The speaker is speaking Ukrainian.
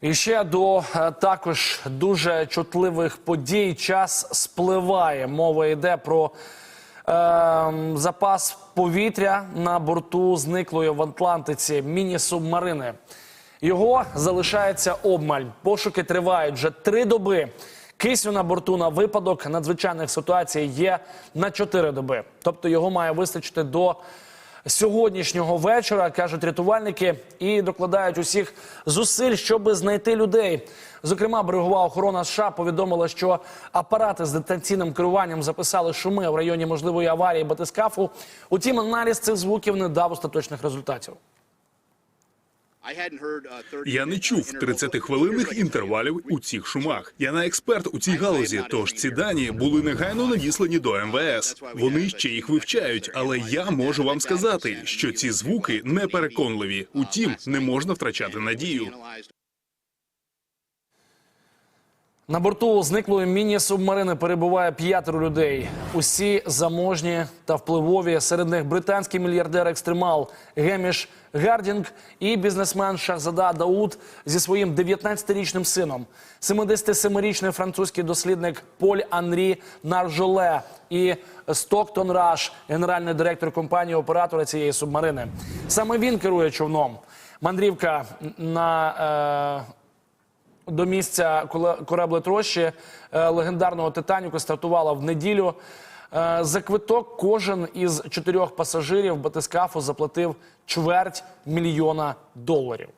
І ще до е, також дуже чутливих подій час спливає. Мова йде про е, запас повітря на борту зниклої в Атлантиці міні-субмарини. Його залишається обмаль. Пошуки тривають вже три доби. Кисню на борту на випадок надзвичайних ситуацій є на чотири доби. Тобто його має вистачити до сьогоднішнього вечора, кажуть рятувальники, і докладають усіх зусиль, щоб знайти людей. Зокрема, берегова охорона США повідомила, що апарати з дистанційним керуванням записали шуми в районі можливої аварії батискафу. Утім, аналіз цих звуків не дав остаточних результатів. Я не чув 30-хвилинних інтервалів у цих шумах. Я не експерт у цій галузі, тож ці дані були негайно надіслані до МВС. Вони ще їх вивчають, але я можу вам сказати, що ці звуки непереконливі. Утім, не можна втрачати надію. На борту зниклої міні-субмарини перебуває п'ятеро людей. Усі заможні та впливові. Серед них британський мільярдер-екстремал Геміш Гардінг і бізнесмен Шахзада Дауд зі своїм 19-річним сином, 77-річний французький дослідник Поль Анрі Наржоле і Стоктон Раш, генеральний директор компанії оператора цієї субмарини. Саме він керує човном. Мандрівка на е, до місця кораблетрощі е, легендарного Титаніку стартувала в неділю. Е, За квиток кожен із чотирьох пасажирів батискафу заплатив чверть мільйона доларів.